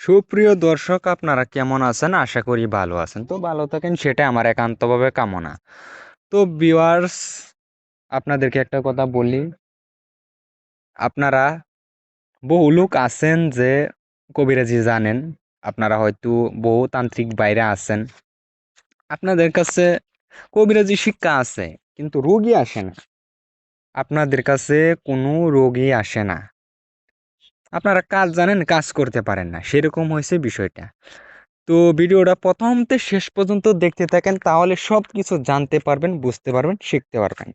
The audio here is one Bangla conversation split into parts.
সুপ্রিয় দর্শক, আপনারা কেমন আছেন? আশা করি ভালো আছেন। তো ভালো থাকেন সেটা আমার একান্তভাবে কামনা। তো ভিউয়ার্স আপনাদেরকে একটা কথা বলি। আপনারা বহু লোক আছেন যে কবিরাজি জানেন। আপনারা হয়তো বহু তান্ত্রিক বাইরে আছেন। আপনাদের কাছে কবিরাজি শিক্ষা আছে, কিন্তু রোগী আসে না। আপনাদের কাছে কোনো রোগী আসে না। আপনারা কাজ জানেন, কাজ করতে পারেন না। সেরকম হয়েছে বিষয়টা। তো ভিডিওটা প্রথম থেকে শেষ পর্যন্ত দেখতে থাকেন, তাহলে সব কিছু জানতে পারবেন, বুঝতে পারবেন, শিখতে পারবেন।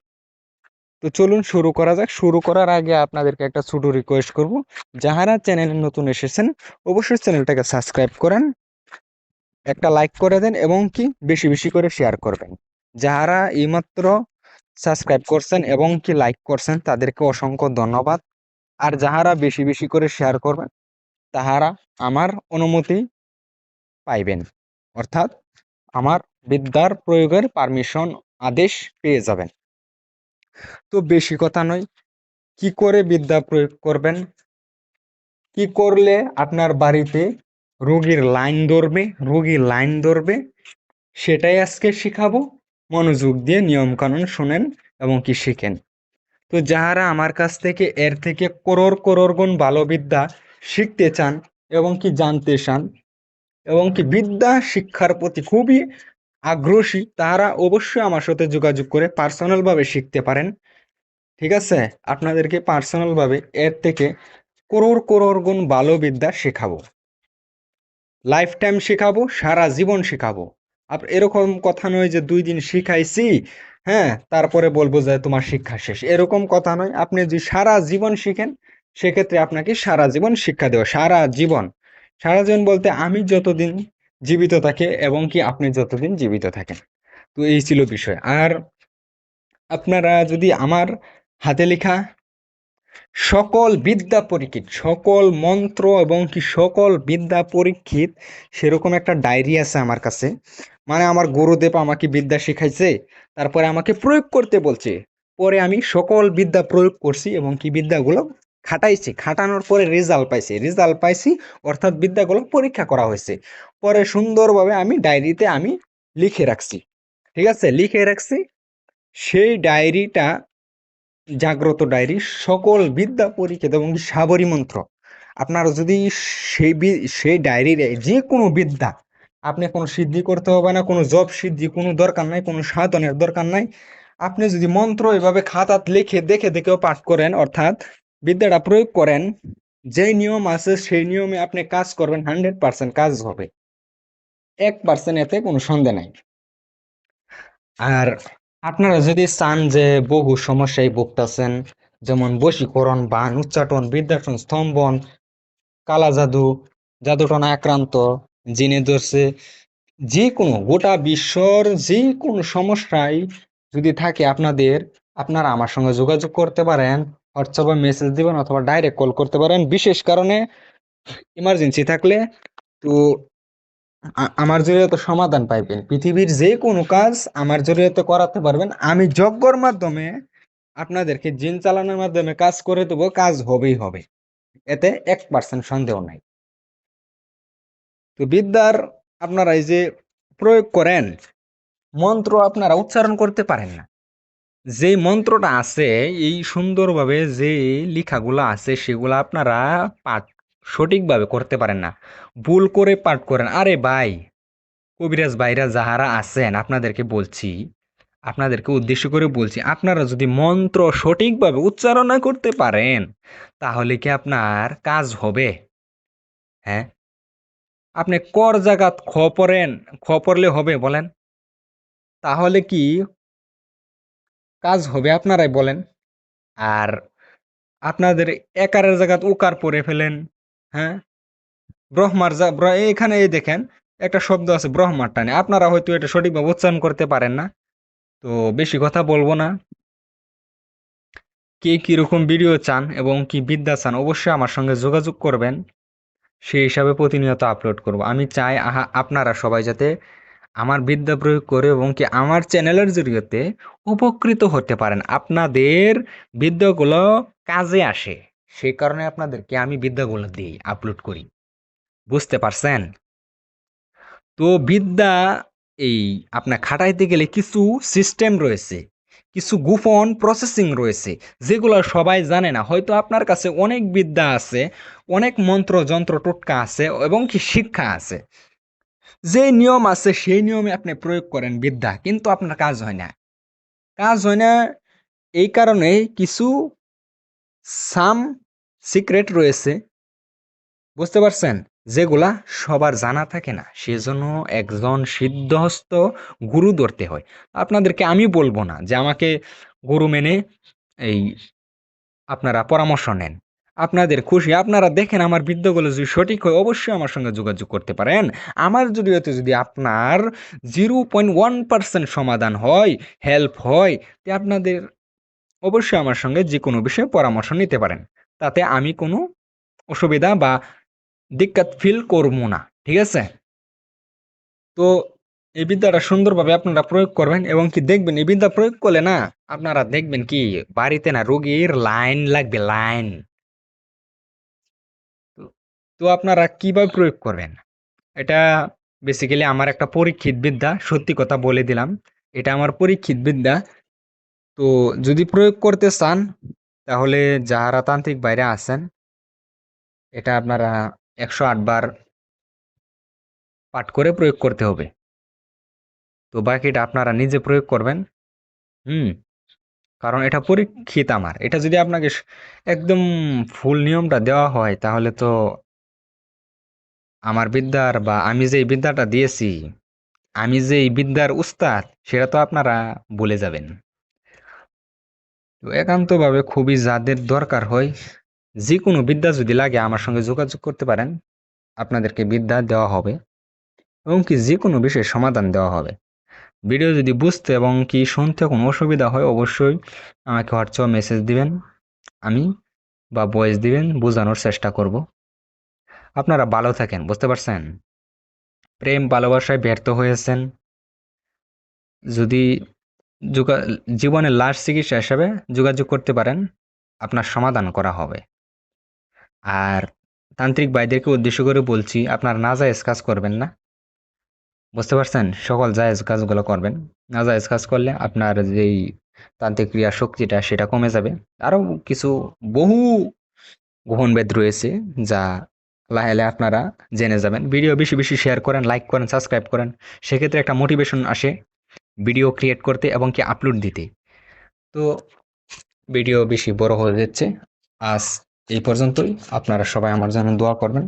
তো চলুন শুরু করা যাক। শুরু করার আগে আপনাদেরকে একটা ছোট রিকোয়েস্ট করব। যাহারা চ্যানেলে নতুন এসেছেন, অবশ্যই চ্যানেলটাকে সাবস্ক্রাইব করেন, একটা লাইক করে দেন এবং কি বেশি বেশি করে শেয়ার করবেন। যাহারা এইমাত্র সাবস্ক্রাইব করছেন এবং কি লাইক করছেন, তাদেরকে অসংখ্য ধন্যবাদ। আর যাহারা বেশি বেশি করে শেয়ার করবেন, তাহারা আমার অনুমতি পাইবেন। অর্থাৎ আমার বিদ্যার প্রয়োগের পারমিশন আদেশ পেয়ে যাবেন। তো বেশি কথা নয়, কি করে বিদ্যা প্রয়োগ করবেন? কি করলে আপনার বাড়িতে রোগীর লাইন ধরবে, রোগী লাইন ধরবে? সেটাই আজকে শিখাবো। মনোযোগ দিয়ে নিয়মকানুন শোনেন এবং কি শিখেন। তো যাহারা আমার কাছ থেকে এর থেকে করোড় করোড় গুণ ভালো বিদ্যা শিখতে চান এবং কি জানতে চান এবং কি বিদ্যা শিক্ষার প্রতি খুবই আগ্রহী তারা অবশ্যই আমার সাথে যোগাযোগ করে পার্সোনালভাবে শিখতে পারেন। ঠিক আছে? আপনাদেরকে পার্সোনালভাবে এর থেকে করোড় করোড় গুণ ভালো বিদ্যা শেখাবো। লাইফ টাইম শেখাবো, সারা জীবন শেখাবো। আপ, এরকম কথা নয় যে দুই দিন শিখাইছি হ্যাঁ তারপরে বলব যে তোমার শিক্ষা শেষ। এরকম কথা নয়। আপনি যদি সারা জীবন শিখেন, সেক্ষেত্রে আপনাকে সারা জীবন শিক্ষা দেওয়া। সারা জীবন। সারা জীবন বলতে আমি যতদিন জীবিত থাকে এবং কি আপনি যতদিন জীবিত থাকেন। তো এই ছিল বিষয়। আর আপনারা যদি আমার হাতে লেখা সকল বিদ্যা পরীক্ষিত, সকল মন্ত্র এবং কি সকল বিদ্যা পরীক্ষিত, সেরকম একটা ডায়েরি আছে আমার কাছে। মানে আমার গুরুদেব আমাকে বিদ্যা শিখাইছে, তারপরে আমাকে প্রয়োগ করতে বলছে। পরে আমি সকল বিদ্যা প্রয়োগ করছি এবং কি বিদ্যাগুলো খাটাইছি। খাটানোর পরে রেজাল্ট পাইছি। রেজাল্ট পাইছি, অর্থাৎ বিদ্যাগুলো পরীক্ষা করা হয়েছে। পরে সুন্দরভাবে আমি ডায়েরিতে আমি লিখে রাখছি। ঠিক আছে? লিখে রাখছি। সেই ডায়েরিটা জাগ্রত ডায়েরি সকল বিদ্যা পরীক্ষিত এবং সাবরী মন্ত্র। আপনারা যদি সেই সেই ডায়েরির যে কোনো বিদ্যা আপনি কোনো সিদ্ধি করতে হবে না, কোনো জব সিদ্ধি, কোনো দরকার নাই, কোনো সাধনের দরকার নাই। আপনি যদি মন্ত্র এভাবে খাতাত লিখে, দেখে, দেখেও পাঠ করেন, অর্থাৎ বিদ্যাটা প্রয়োগ করেন যে নিয়ম আছে সেই নিয়মে আপনি কাজ করবেন, হান্ড্রেড পার্সেন্ট কাজ হবে। এক পার্সেন্ট এতে কোনো সন্দেহ নাই। আর আপনারা যদি চান যে বহু সমস্যায় ভুগতেছেন, যেমন বশীকরণ, বান, উচ্চাটন বিদ্যাটন স্তম্ভন, কালা জাদু, জাদুটনা আক্রান্ত জিনে ধরছে যে কোনো গোটা বিশ্বর যে কোনো সমস্যায় যদি থাকে আপনাদের, আপনারা আমার সঙ্গে যোগাযোগ করতে পারেন, হোয়াটসঅ্যাপে মেসেজ দিবেন অথবা ডাইরেক্ট কল করতে পারেন। বিশেষ কারণে ইমার্জেন্সি থাকলে তো আমার জরিয়তে সমাধান পাইবেন। পৃথিবীর যে কোনো কাজ আমার জরিয়তে করাতে পারবেন। আমি যজ্ঞর মাধ্যমে আপনাদেরকে জিন চালানোর মাধ্যমে কাজ করে দেবো, কাজ হবেই হবে। এতে এক পার্সেন্ট সন্দেহ নাই। তো বিদ্যার আপনারা এই যে প্রয়োগ করেন, মন্ত্র আপনারা উচ্চারণ করতে পারেন না। যে মন্ত্রটা আছে, এই সুন্দরভাবে যে লেখাগুলো আছে, সেগুলো আপনারা পাঠ সঠিকভাবে করতে পারেন না। ভুল করে পাঠ করেন, আরে ভাই, কবিরাজ ভাইরা যাহারা আছেন, আপনাদেরকে বলছি, আপনাদেরকে উদ্দেশ্য করে বলছি, আপনারা যদি মন্ত্র সঠিকভাবে উচ্চারণ করতে পারেন, তাহলে কি আপনার কাজ হবে? হ্যাঁ? আপনি কর জাগাত খ পড়েন খ পড়লে হবে বলেন। তাহলে কি কাজ হবে আপনারাই বলেন। আর আপনাদের একারের জায়গাত উকার পরে ফেলেন হ্যাঁ? ব্রহ্মার যা এখানে এই দেখেন, একটা শব্দ আছে ব্রহ্মার টানে। আপনারা হয়তো এটা সঠিকভাবে উচ্চারণ করতে পারেন না। তো বেশি কথা বলব না। কে কীরকম ভিডিও চান এবং কি বিদ্যা চান অবশ্যই আমার সঙ্গে যোগাযোগ করবেন। সেই হিসাবে প্রতিনিয়ত আপলোড করব। আমি চাই আহা, আপনারা সবাই যাতে আমার বিদ্যা প্রয়োগ করে এবং কি আমার চ্যানেলের জরিয়তে উপকৃত হতে পারেন। আপনাদের বিদ্যাগুলো কাজে আসে। সেই কারণে আপনাদেরকে আমি বিদ্যাগুলো দিই আপলোড করি। বুঝতে পারছেন? তো বিদ্যা এই আপনার খাটাইতে গেলে কিছু সিস্টেম রয়েছে। কিছু গোপন প্রসেসিং রয়েছে, যেগুলো সবাই জানে না। হয়তো আপনার কাছে অনেক বিদ্যা আছে, অনেক মন্ত্র, যন্ত্র, টোটকা আছে এবং কি শিক্ষা আছে। যে নিয়ম আছে, সেই নিয়মে আপনি প্রয়োগ করেন বিদ্যা, কিন্তু আপনার কাজ হয় না। কাজ হয় না এই কারণে কিছু সাম সিক্রেট রয়েছে। বুঝতে পারছেন? যেগুলা সবার জানা থাকে না, সেজন্য একজন সিদ্ধহস্ত গুরু ধরতে হয়। আপনাদেরকে আমি বলব না যে আমাকে গুরু মেনে এই আপনারা পরামর্শ নেন। আপনাদের খুশি, আপনারা দেখেন আমার বিদ্যাগুলো যদি সঠিক হয়, অবশ্যই আমার সঙ্গে যোগাযোগ করতে পারেন। আমার জড়িয়তে যদি আপনার জিরো পয়েন্ট ওয়ান পার্সেন্ট সমাধান হয়, হেল্প হয়, তে আপনাদের অবশ্যই আমার সঙ্গে যে কোনো বিষয়ে পরামর্শ নিতে পারেন। তাতে আমি কোনো অসুবিধা বা দিক্কাত ফিল করব না, ঠিক আছে? তো এই বিদ্যাটা সুন্দরভাবে আপনারা প্রয়োগ করবেন এবং কি দেখবেন, এই বিদ্যা প্রয়োগ করলে না আপনারা দেখবেন কি, বাড়িতে না রোগীর লাইন লাগবে, লাইন। তো আপনারা কীভাবে প্রয়োগ করবেন? এটা বেসিক্যালি আমার একটা পরীক্ষিত বিদ্যা, সত্যি কথা বলে দিলাম। এটা আমার পরীক্ষিত বিদ্যা। তো যদি প্রয়োগ করতে চান, তাহলে যারা তান্ত্রিক বাইরে আছেন, এটা আপনারা একশো আটবার পাঠ করে প্রয়োগ করতে হবে। তো বাকিটা আপনারা নিজে প্রয়োগ করবেন। হুম, কারণ এটা পরীক্ষিত আমার। এটা যদি আপনাকে একদম ফুল নিয়মটা দেওয়া হয়, তাহলে তো আমার বিদ্যার বা আমি যেই বিদ্যাটা দিয়েছি, আমি যেই বিদ্যার উস্তাদ, সেটা তো আপনারা বলে যাবেন। তো একান্তভাবে খুবই যাদের দরকার হয় যে কোনো বিদ্যা যদি লাগে আমার সঙ্গে যোগাযোগ করতে পারেন। আপনাদেরকে বিদ্যা দেওয়া হবে এবং কি যে কোনো বিষয়ে সমাধান দেওয়া হবে। ভিডিও যদি বুঝতে এবং কি শুনতে কোনো অসুবিধা হয় অবশ্যই আমাকে হোয়াটসঅ্যাপ মেসেজ দিবেন। আমি বা ভয়েস দিবেন, বোঝানোর চেষ্টা করব। আপনারা ভালো থাকেন, বুঝতে পারছেন? প্রেম, ভালোবাসায় ব্যর্থ হয়েছেন। যদি যোগা জীবনের লাস্ট চিকিৎসা হিসাবে যোগাযোগ করতে পারেন, আপনার সমাধান করা হবে। আর তান্ত্রিক ভাইদেরকে উদ্দেশ্য করে বলছি, আপনার না জায়েজ কাজ করবেন না। বুঝতে পারছেন? সকল জায়েজ কাজগুলো করবেন। না জায়েজ কাজ করলে আপনার যেই তান্ত্রিক ক্রিয়া শক্তিটা, সেটা কমে যাবে। আরও কিছু বহু গ্রহণভেদ রয়েছে, যা লাহেলে আপনারা জেনে যাবেন। ভিডিও বেশি বেশি শেয়ার করেন লাইক করেন সাবস্ক্রাইব করেন। সেক্ষেত্রে একটা মোটিভেশন আসে ভিডিও ক্রিয়েট করতে এবং কি আপলোড দিতে। তো ভিডিও বেশি বড় হয়ে যাচ্ছে। আজ এই পর্যন্তই। আপনারা সবাই আমার জন্য দোয়া করবেন।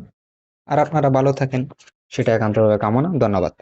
আর আপনারা ভালো থাকেন। সেটা একান্তভাবে কামনা। ধন্যবাদ।